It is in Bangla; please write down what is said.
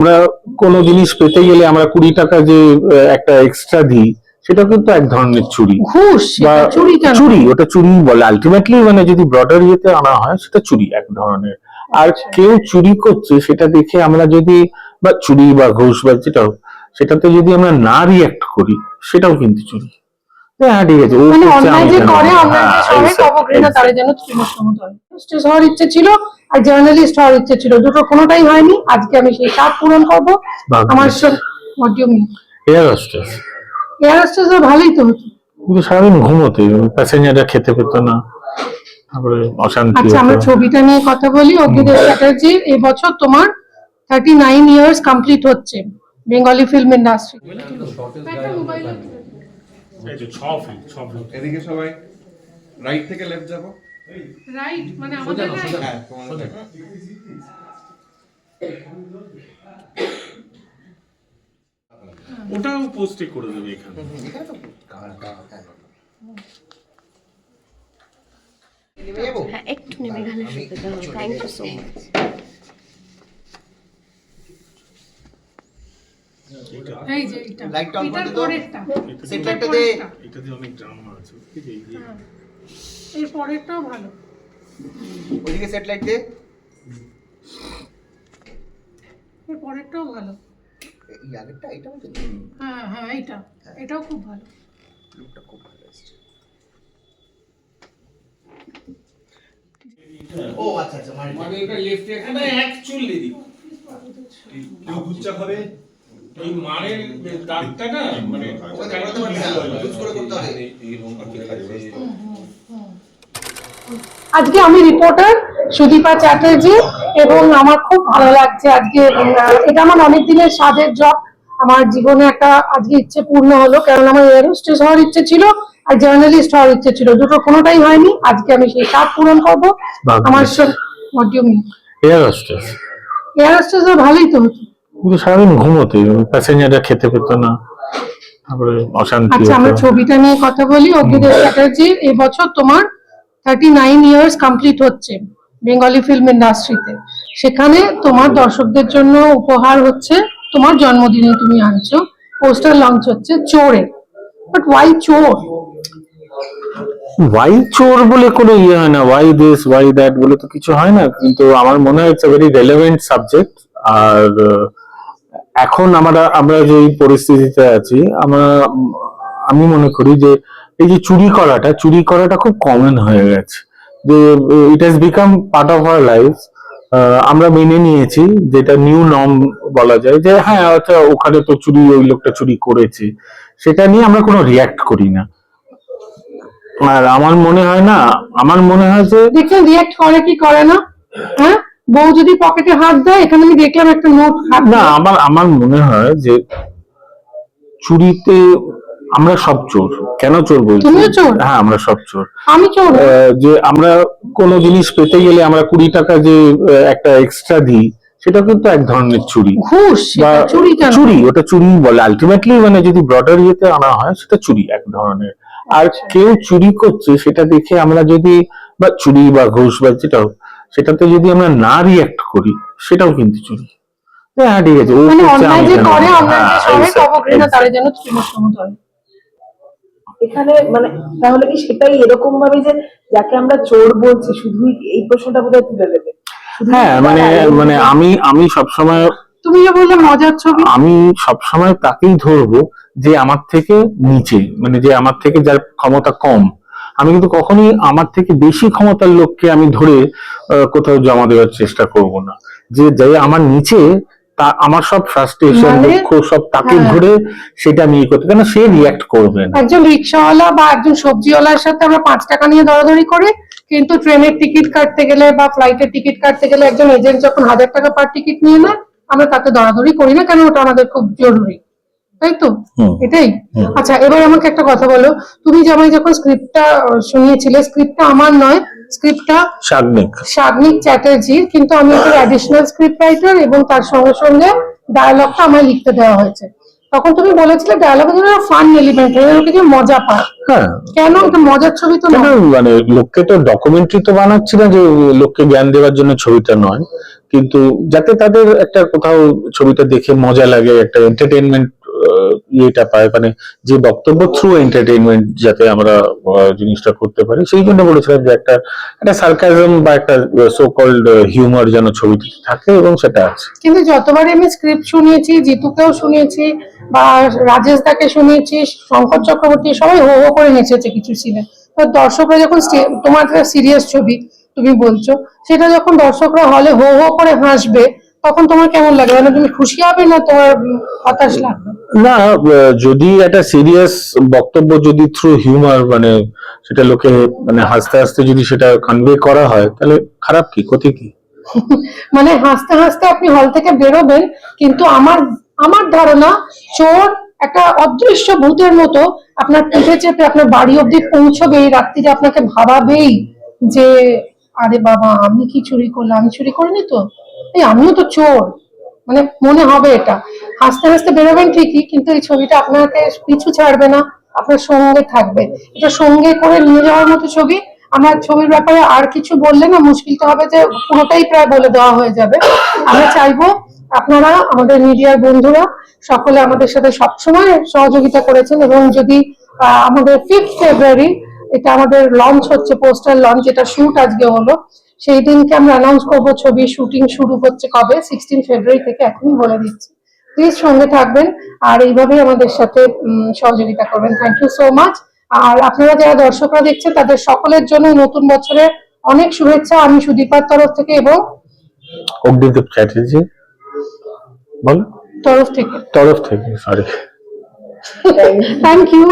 আমরা কোনো জিনিস পেতে গেলে আমরা কুড়ি টাকা যে একটা এক্সট্রা দিই সেটা কিন্তু এক ধরনের চুরি। ঘুষ চুরি চুরি ওটা চুরি বলে। আলটিমেটলি মানে যদি ব্রডার ইয়েতে আনা হয় সেটা চুরি এক ধরনের। আর কেউ চুরি করছে সেটা দেখে আমরা যদি বা চুরি বা ঘুষ বা যেটা সেটাতে যদি আমরা না রিয়াক্ট করি সেটাও কিন্তু চুরি। হ্যাঁ ঠিক আছে মানে যে করে exactly, অবঘৃণা exactly. তারা হয় জাস্টিস হওয়ার ইচ্ছে ছিল আর জার্নালিস্ট হওয়ার ইচ্ছে ছিল। দুটো কোনোটাই হয়নি। আজকে আমি সেই স্বাদ পূরণ করব। আমার what you mean air hostess air hostess ভালোই তো হতো। কিন্তু সারাদিন ঘুমোতে প্যাসেঞ্জাররা খেতে পেতো না তারপরে অশান্তি আচ্ছা আমরা ছবিটা নিয়ে কথা বলি। অগ্নিদেব চ্যাটার্জি এবছর তোমার থার্টি নাইন ইয়ার্স কমপ্লিট হচ্ছে বেঙ্গলি ফিল্ম ইন্ডাস্ট্রি সবাই রাইট থেকে লেফট যাব? রাইট মানে আমাদের হ্যাঁ ওটাও পোস্টে করে দেবে এখানে। হ্যাঁ একটু নেমে গেলে সুবিধা হবে থ্যাংক ইউ সো মাচ এই যে এটা লাইটটা অন করে? পরেরটা। সেট দে পরেরটা। এটাতে অনেক ড্রামা আছে। ঠিক আছে এর পরেরটাও ভালো ওইদিকে সেট লাইট দে এর পরেরটাও ভালো এই আগেরটা এটা বলতে হ্যাঁ হ্যাঁ এইটা এটাও খুব ভালো লুকটা খুব ভালো এসেছে ও আচ্ছা আচ্ছা মানে মানে ওটা লেফটে এখানে এক চুল দিদি ওই মারের দাগটা না মানে করতে না ইউজ করে করতে হবে আজকে আমি রিপোর্টার সুদীপা চ্যাটার্জি এবং আমার খুব ভালো লাগছে আজকে এটা আমার অনেক দিনের সাধের জব আমার জীবনে একটা আজকে ইচ্ছে পূর্ণ হলো কারণ আমার এয়ার হোস্টেস হওয়ার ইচ্ছে ছিল আর জার্নালিস্ট হওয়ার ইচ্ছে ছিল। দুটো কোনোটাই হয়নি। আজকে আমি সেই স্বাদ পূরণ করব। আমার এয়ার হোস্টেস এয়ার হোস্টেস ভালোই তো হতো। কিন্তু সারাদিন ঘুমোতে প্যাসেঞ্জাররা খেতে পেতো না তারপরে অশান্তি আচ্ছা আমরা ছবিটা নিয়ে কথা বলি। অগ্নিদেব চ্যাটার্জি এবছর তোমার থার্টি নাইন ইয়ার্স কমপ্লিট হচ্ছে বেঙ্গলি ফিল্ম ইন্ডাস্ট্রিতে সেখানে তোমার দর্শকদের জন্য উপহার হচ্ছে, তোমার জন্মদিনে তুমি আনছো পোস্টার লঞ্চ হচ্ছে চোরে। বাট ওয়াই চোর? ওয়াই চোর বলে কোনো ইয়ে হয় না? ওয়াই দিস ওয়াই দ্যাট বলে তো কিছু হয় না। কিন্তু আমার মনে হয় ইটস ভেরি রেলেভেন্ট সাবজেক্ট আর এখন আমরা আমরা যে পরিস্থিতিতে আছি, আমরা, আমি মনে করি যে এই যে চুরি করাটা চুরি করাটা খুব কমন হয়ে গেছে। যে it has become part of our life আমরা মেনে নিয়েছি যেটা নিউ নর্ম বলা যায় যে হ্যাঁ আচ্ছা ওখানে তো চুরি ওই লোকটা চুরি করেছে। সেটা নিয়ে আমরা কোনো রিয়াক্ট করি না। আর আমার মনে হয় না আমার মনে হয় যে দেখলেন রিয়াক্ট করে কি করে না? হ্যাঁ? বউ যদি পকেটে হাত দেয় এখানে আমি দেখলাম একটা নোট হাত না আমার আমার মনে হয় যে চুরিতে আমরা সব চোর। কেন চোর বলছি? হ্যাঁ আমরা সব চোর। আমি চোর? যে আমরা কোনো জিনিস পেতে গেলে আমরা কুড়ি টাকা যে একটা এক্সট্রা দিই সেটা কিন্তু এক ধরনের চুরি। ঘুষ বা চুরি চুরি ওটা চুরি বলে। আলটিমেটলি মানে যদি ব্রডার ইয়েতে আনা হয় সেটা চুরি এক ধরনের। আর কেউ চুরি করছে সেটা দেখে আমরা যদি বা চুরি বা ঘুষ বা যেটা সেটাতে যদি আমরা না রিয়াক্ট করি সেটাও কিন্তু চুরি। হ্যাঁ ঠিক আছে ও মানে করছে, আমি এখানে মানে তাহলে কি সেটাই এরকম ভাবে যে যাকে আমরা চোর বলছি শুধুই এই প্রশ্নটা বোধহয় তুলে দেবে? হ্যাঁ মানে মানে আমি আমি সবসময় তুমি যে বললে মজার ছবি। আমি সবসময় তাকেই ধরবো যে আমার থেকে নিচে মানে যে আমার থেকে যার ক্ষমতা কম। আমি কিন্তু কখনোই আমার থেকে বেশি ক্ষমতার লোককে আমি ধরে আহ, কোথাও জমা দেওয়ার চেষ্টা করব না। যে যাই আমার নিচে তা আমার সব ফ্রাস্ট্রেশন মানে- দুঃখ সব তাকে হ্যাঁ। ধরে সেটা আমি করতে কেন সে রিয়াক্ট করবে না। একজন রিক্সাওয়ালা বা একজন সবজিওয়ালার সাথে আমরা পাঁচ টাকা নিয়ে দরাদরি করি কিন্তু ট্রেনের টিকিট কাটতে গেলে বা ফ্লাইটের টিকিট কাটতে গেলে একজন এজেন্ট যখন হাজার টাকা পার টিকিট নিয়ে নেয় আমরা তাতে দরাদরি করি না কেন ওটা আমাদের খুব জরুরি। তাই তো? এটাই? আচ্ছা এবার আমাকে একটা কথা বলো। তুমি যে আমায় যখন স্ক্রিপ্টটা শুনিয়েছিলে স্ক্রিপ্টটা আমার নয় স্ক্রিপ্টটা সাগ্নিক শাগনিক চ্যাটার্জির কিন্তু আমি একটা অ্যাডিশনাল স্ক্রিপ্ট রাইটার এবং তার সঙ্গে সঙ্গে ডায়ালগটা আমায় লিখতে দেওয়া হয়েছে। তখন তুমি বলেছিলে ডায়ালগে যেন ফান এলিমেন্ট যেন কিছু মজা পায়। হ্যাঁ। কেন এটা মজার ছবি তো নয়? মানে লোককে তো ডকুমেন্টারি তো বানাচ্ছি না যে লোককে জ্ঞান দেওয়ার জন্য ছবিটা নয়। কিন্তু যাতে তাদের একটা কোথাও ছবিটা দেখে মজা লাগে একটা এন্টারটেইনমেন্ট ইয়েটা পায় মানে যে বক্তব্য থ্রু এন্টারটেইনমেন্ট যাতে আমরা জিনিসটা করতে পারি, সেই জন্য বলেছিলাম যে একটা একটা সার্কাজম বা একটা সো কল্ড হিউমার যেন ছবিটিতে থাকে এবং সেটা আছে। কিন্তু যতবারই আমি স্ক্রিপ্ট শুনিয়েছি, জিতুকেও শুনিয়েছি বা রাজেশ দাকে শুনিয়েছি, শঙ্কর চক্রবর্তী, সবাই হো হো করে নেচেছে কিছু সিনে তো দর্শকরা যখন তোমার সিরিয়াস ছবি তুমি বলছো, সেটা যখন দর্শকরা হলে হো হো করে হাসবে তখন তোমার কেমন লাগবে মানে তুমি খুশি হবে না তোমার হতাশ লাগবে? না যদি একটা সিরিয়াস বক্তব্য যদি থ্রু হিউমার মানে সেটা লোকে মানে হাসতে হাসতে যদি সেটা কনভে করা হয় তাহলে খারাপ কি? ক্ষতি কি? মানে হাসতে হাসতে আপনি হল থেকে বেরোবেন কিন্তু আমার আমার ধারণা চোর একটা অদৃশ্য ভূতের মতো আপনার পিঠে চেপে আপনার বাড়ি অব্দি পৌঁছবে এই রাত্রিরে আপনাকে ভাবাবেই যে আরে বাবা আমি কি চুরি করলাম? আমি চুরি করিনি তো? এই আমিও তো চোর। মানে মনে হবে এটা। হাসতে হাসতে বেরোবেন ঠিকই, কিন্তু এই ছবিটা আপনাকে পিছু ছাড়বে না, আপনার সঙ্গে থাকবে। এটা সঙ্গে করে নিয়ে যাওয়ার মতো ছবি, আমার ছবির ব্যাপারে আর কিছু বললে না মুশকিলটা হবে যে পুরোটাই প্রায় বলে দেওয়া হয়ে যাবে। আমরা চাইব আপনারা, আমাদের মিডিয়ার বন্ধুরা, সকলে আমাদের সাথে সবসময় সহযোগিতা করেছেন এবং যদি আমাদের ফিফথ ফেব্রুয়ারি এটা আমাদের লঞ্চ হচ্ছে পোস্টার লঞ্চ এটা শুট আজকে হলো সেই দিনকে আমরা অ্যানাউন্স করব ছবি শুটিং শুরু হচ্ছে কবে? সিক্সটিন ফেব্রুয়ারি থেকে এখনই বলে দিচ্ছি। প্লিজ সঙ্গে থাকবেন আর এইভাবেই আমাদের সাথে সহযোগিতা করবেন। থ্যাংক ইউ সো মাচ আর আপনারা যারা দর্শকরা দেখছেন তাদের সকলের জন্য নতুন বছরের অনেক শুভেচ্ছা। আমি সুদীপার তরফ থেকে এবং অগ্নিদেব চ্যাটার্জি। বল। তরফ থেকে। তরফ থেকে সরি থ্যাংক ইউ